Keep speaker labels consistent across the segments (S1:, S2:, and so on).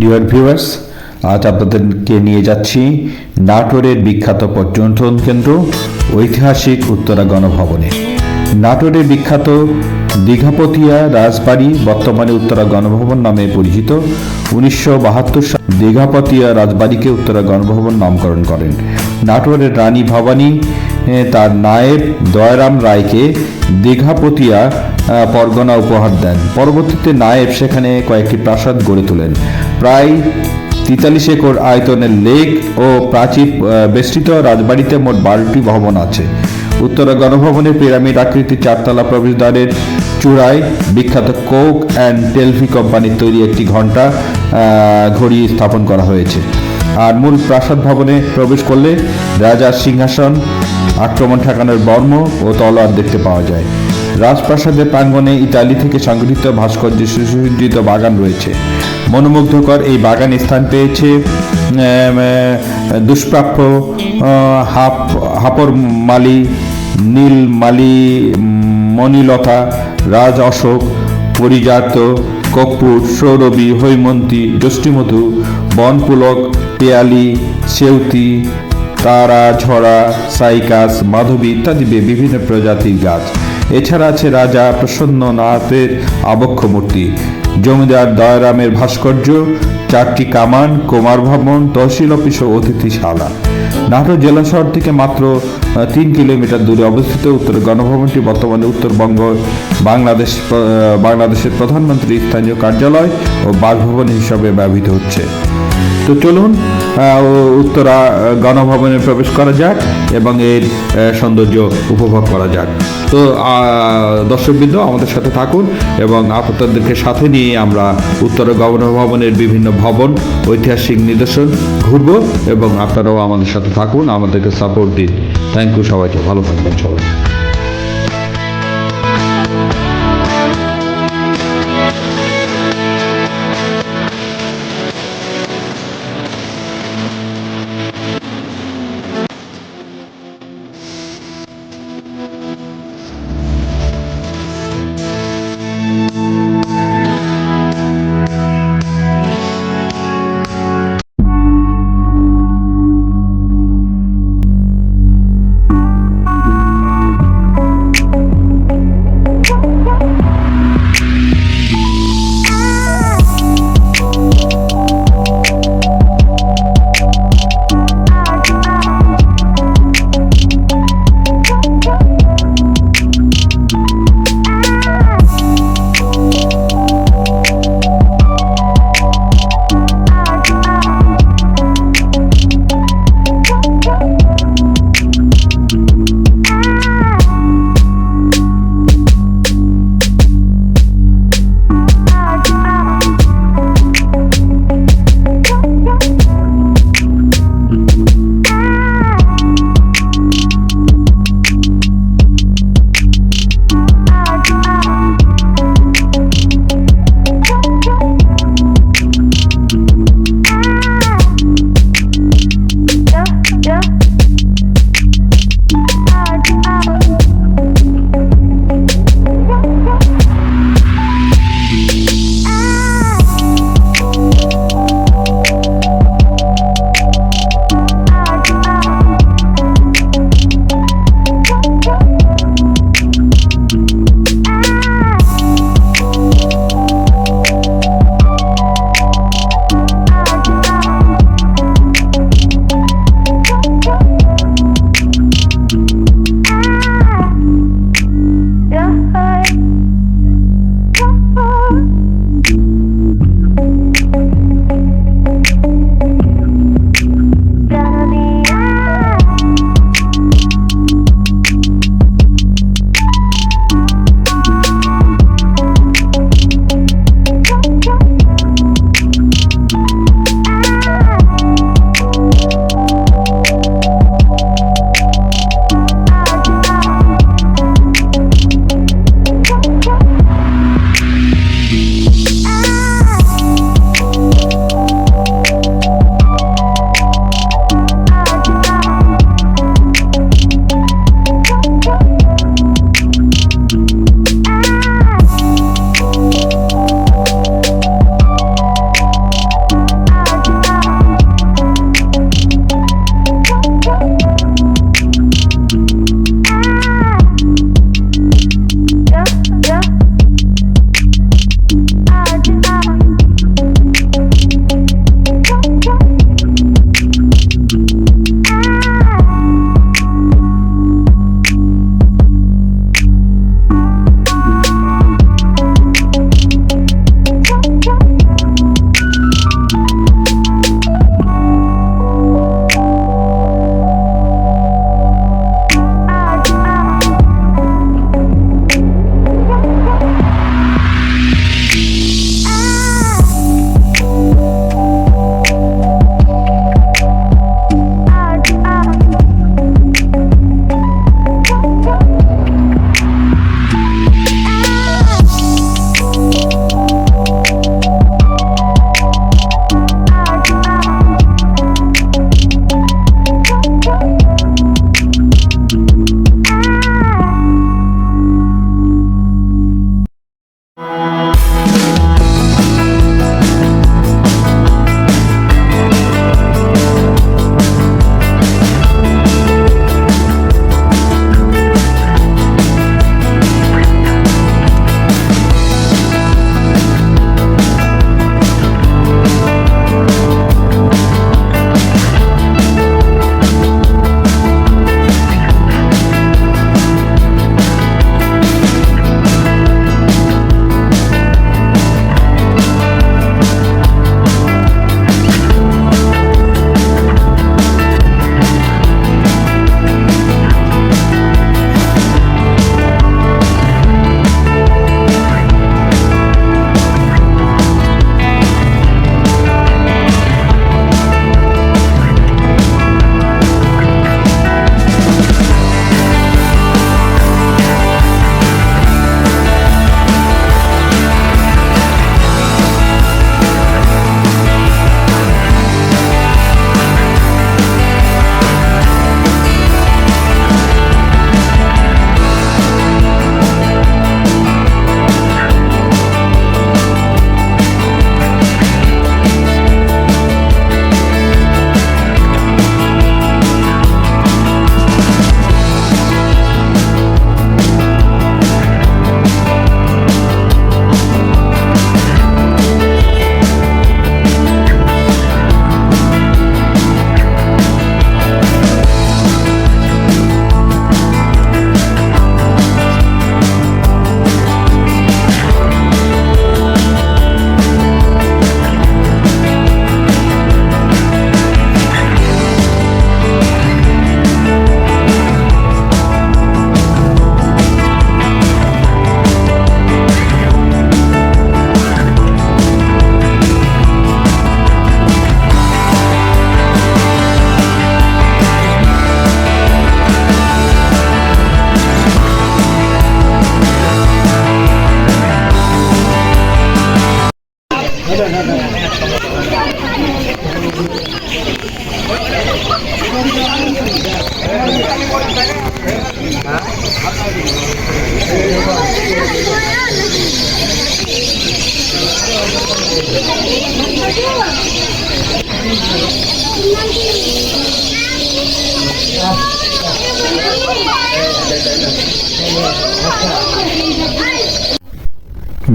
S1: Dear viewers আজ আপনাদেরকে নিয়ে যাচ্ছি নাটোরের বিখ্যাত পর্যটন কেন্দ্র, ঐতিহাসিক উত্তরা গণভবনে। নাটোরের বিখ্যাত দীঘাপতিয়া রাজবাড়ি বর্তমানে উত্তরা গণভবন নামে পরিচিত। উনিশশো বাহাত্তর সালে দীঘাপতিয়া রাজবাড়িকে উত্তরা গণভবন নামকরণ করেন। নাটোরের রানী ভবানী তার নায়েব দয়রাম রায়কে দীঘাপতিয়া পরগনা উপহার দেন। পরবর্তীতে নায়েব সেখানে কয়েকটি প্রাসাদ গড়ে তোলেন। প্রায় তেতাল্লিশ একর আয়তনের লেক ও প্রাচীর বেষ্টিত রাজবাড়িতে মোট বারোটি ভবন আছে। উত্তরা গণভবনের পিরামিড আকৃতির চারতলা প্রবেশদ্বারের চূড়ায় বিখ্যাত কোক অ্যান্ড টেলফি কোম্পানির তৈরি একটি ঘণ্টা ঘড়ি স্থাপন করা হয়েছে। আর মূল প্রাসাদ ভবনে প্রবেশ করলে রাজার সিংহাসন, আক্রমণ ঠেকানোর বর্ম ও তলোয়ার দেখতে পাওয়া যায়। রাজপ্রাসাদের প্রাঙ্গণে ইতালি থেকে সংগৃহীত ভাস্কর্য সুসজ্জিত বাগান রয়েছে। মনোমুগ্ধকর এই বাগানে স্থান পেয়েছে দুষ্প্রাপ্য হাপ, হাপর মালি, নীল মালি, মণিলতা, রাজ অশোক, পরিজাত কর্পূর সৌরভী, হৈমন্তী জ্যোষ্ঠীমধু বনপুলক পেয়ালি, সেউতি, তারা, ঝরা, সাইকাস, মাধবী ইত্যাদি বিভিন্ন প্রজাতির গাছ। এছাড়া আছে রাজা প্রসন্ননাথের আবক্ষ মূর্তি, জমিদার দয়ারামের ভাস্কর্য, চারটি কামান, কুমার ভবন, তহসিল অফিস ও অতিথিশালা। নাটোর জেলা শহর থেকে মাত্র তিন কিলোমিটার দূরে অবস্থিত উত্তর গণভবনটি বর্তমানে উত্তরবঙ্গ, বাংলাদেশ বাংলাদেশের প্রধানমন্ত্রীর স্থানীয় কার্যালয় ও বাসভবন হিসাবে ব্যবহৃত হচ্ছে। তো চলুন উত্তরা গণভবনে প্রবেশ করা যাক এবং এর সৌন্দর্য উপভোগ করা যাক। তো দর্শকবৃন্দ, আমাদের সাথে থাকুন এবং আপনাদেরকে সাথে নিয়ে আমরা উত্তরা গণভবনের বিভিন্ন ভবন, ঐতিহাসিক নিদর্শন ঘুরব এবং আপনারাও আমাদের সাথে থাকুন, আমাদেরকে সাপোর্ট দিন। থ্যাংক ইউ সবাইকে, ভালো থাকবেন সবাই।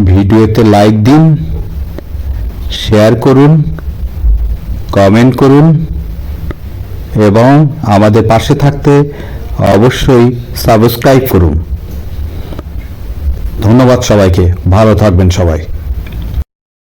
S1: ভিডিওতে লাইক দিন, শেয়ার করুন, কমেন্ট করুন, এবং আমাদের পাশে থাকতে অবশ্যই সাবস্ক্রাইব করুন। ধন্যবাদ সবাইকে, ভালো থাকবেন সবাই।